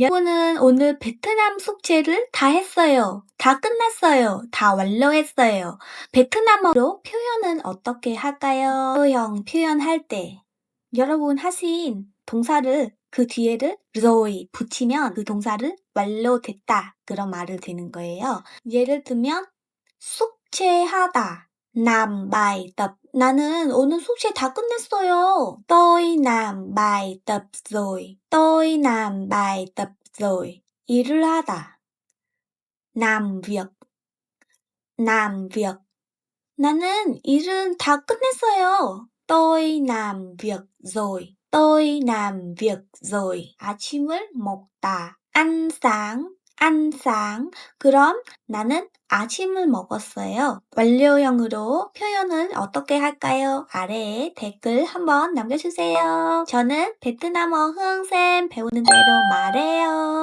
여러분은 오늘 베트남 숙제를 다 했어요. 다 끝났어요. 다 완료했어요. 베트남어로 표현은 어떻게 할까요? 형 표현할 때 여러분 하신 동사를 그 뒤에를 rồi 붙이면 그 동사를 완료됐다 그런 말을 되는 거예요. 예를 들면 숙제하다 làm bài tập 나는 오늘 숙제 다 끝냈어요. tôi làm bài tập rồi. tôi làm bài tập rồi. 일을 하다. làm việc. làm việc. 나는 일은 다 끝냈어요. tôi làm việc rồi. tôi làm việc rồi. 아침을 먹다. ăn sáng. Sáng. 그럼 나는 아침을 먹었어요. 완료형으로 표현을 어떻게 할까요? 아래에 댓글 한번 남겨주세요. 저는 베트남어 흥쌤 배우는 대로 말해요.